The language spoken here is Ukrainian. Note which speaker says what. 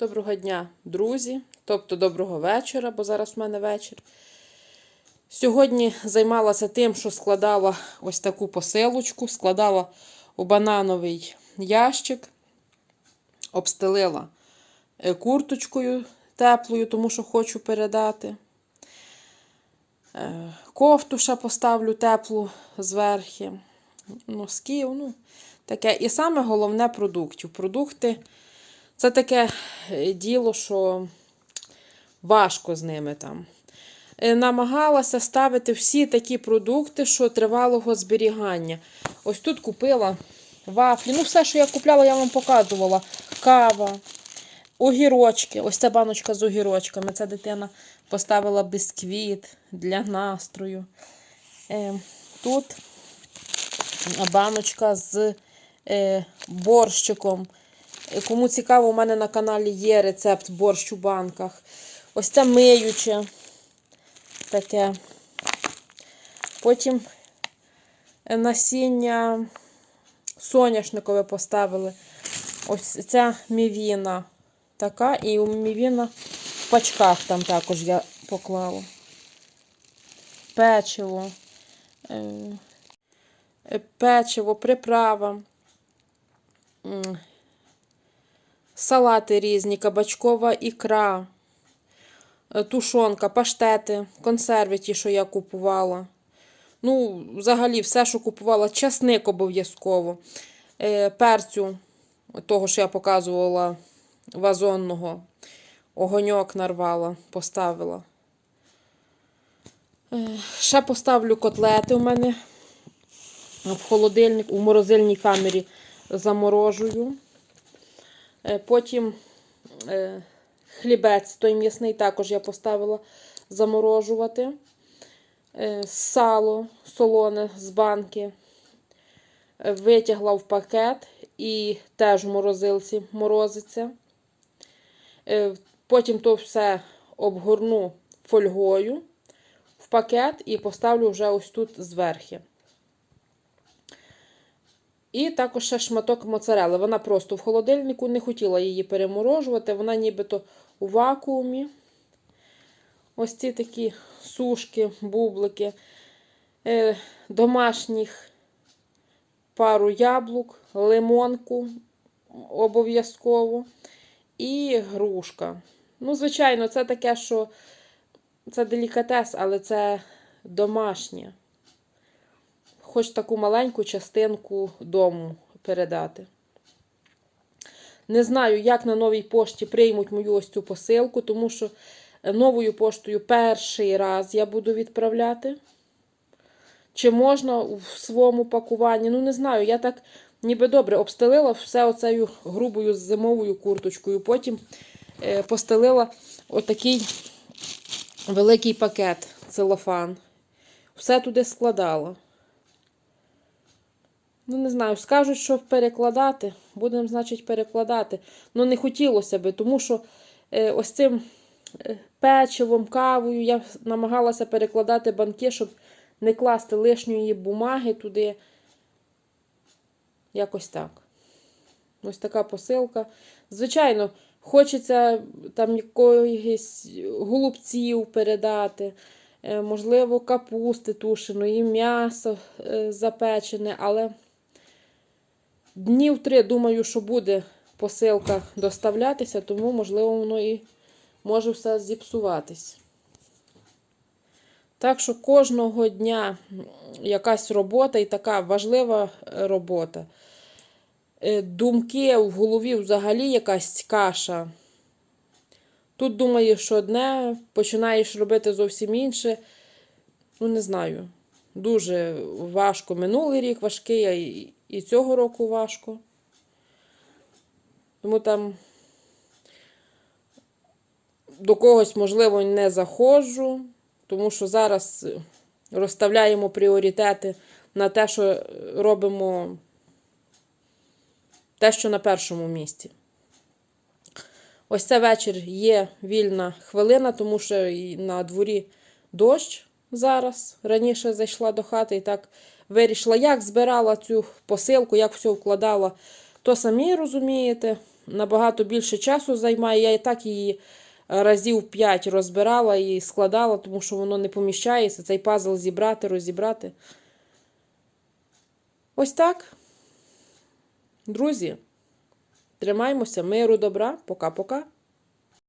Speaker 1: Доброго дня, друзі, тобто доброго вечора, бо зараз в мене вечір. Сьогодні займалася тим, що складала ось таку посилочку, складала у банановий ящик, обстелила е, курточкою теплою, тому що хочу передати. Е, Кофту ще поставлю теплу зверхи. Носків, ну, таке. І саме головне продуктів. Продукти це таке діло, що важко з ними там. Е, Намагалася ставити всі такі продукти, що тривалого зберігання. Ось тут купила вафлі. Ну, все, що я купляла, я вам показувала. Кава, огірочки. Ось ця баночка з огірочками. Ця дитина поставила бісквіт для настрою. Е, Тут баночка з е, борщиком. Кому цікаво, у мене на каналі є рецепт борщ у банках. Ось це миюче таке. Потім насіння соняшникове поставили. Ось ця мівіна така, і у мівіна в пачках там також я поклала. Печиво, е, печиво, приправа. Салати різні, кабачкова ікра, е, тушонка, паштети, консерви ті, що я купувала. Ну, взагалі, все, що купувала, часник обов'язково. Е, перцю, того, що я показувала, вазонного, огоньок нарвала, поставила. Е, ще поставлю котлети у мене в холодильник, у морозильній камері заморожую. Е, Потім е, хлібець, той м'ясний також я поставила заморожувати. Е, Сало солоне з банки витягла в пакет і теж в морозилці морозиться. Потім то все обгорну фольгою в пакет і поставлю вже ось тут зверхи. І також ще шматок моцарели. Вона просто в холодильнику не хотіла її переморожувати. Вона нібито у вакуумі. Ось ці такі сушки, бублики, е, домашніх пару яблук, лимонку обов'язково. І грушка. Ну, звичайно, це таке, що це делікатес, але це домашнє хоч таку маленьку частинку дому передати. Не знаю, як на новій пошті приймуть мою ось цю посилку, тому що новою поштою перший раз я буду відправляти. Чи можна в своєму пакуванні? Ну, не знаю, я так ніби добре обстелила все оцею грубою зимовою курточкою. Потім е, постелила отакий великий пакет целофан. Все туди складала. Ну, не знаю, скажуть, що перекладати. Будемо, значить, перекладати. Ну, не хотілося би, тому що е, ось цим е, печивом, кавою я намагалася перекладати банки, щоб не класти лишньої бумаги туди. Якось так. Ось така посилка. Звичайно, хочеться там якоїсь голубців передати. е, Можливо, капусти тушеної, м'ясо е, запечене, але днів три, думаю, що буде посилка доставлятися, тому, можливо, воно і може все зіпсуватись. Так що кожного дня якась робота і така важлива робота. Е, Думки в голові взагалі якась каша. Тут думаєш, що одне, починаєш робити зовсім інше. Ну, не знаю. Дуже важко. Минулий рік важкий, і, цього року важко. Тому там до когось, можливо, не заходжу, тому що зараз розставляємо пріоритети на те, що робимо те, що на першому місці. Ось це вечір є вільна хвилина, тому що і на дворі дощ зараз. Раніше зайшла до хати і так вирішила, як збирала цю посилку, як все вкладала, то самі розумієте. набагато більше часу займає. Я і так її разів 5 розбирала і складала, тому що воно не поміщається. Цей пазл зібрати, розібрати. Ось так. Друзі, тримаймося, миру, добра. Пока-пока.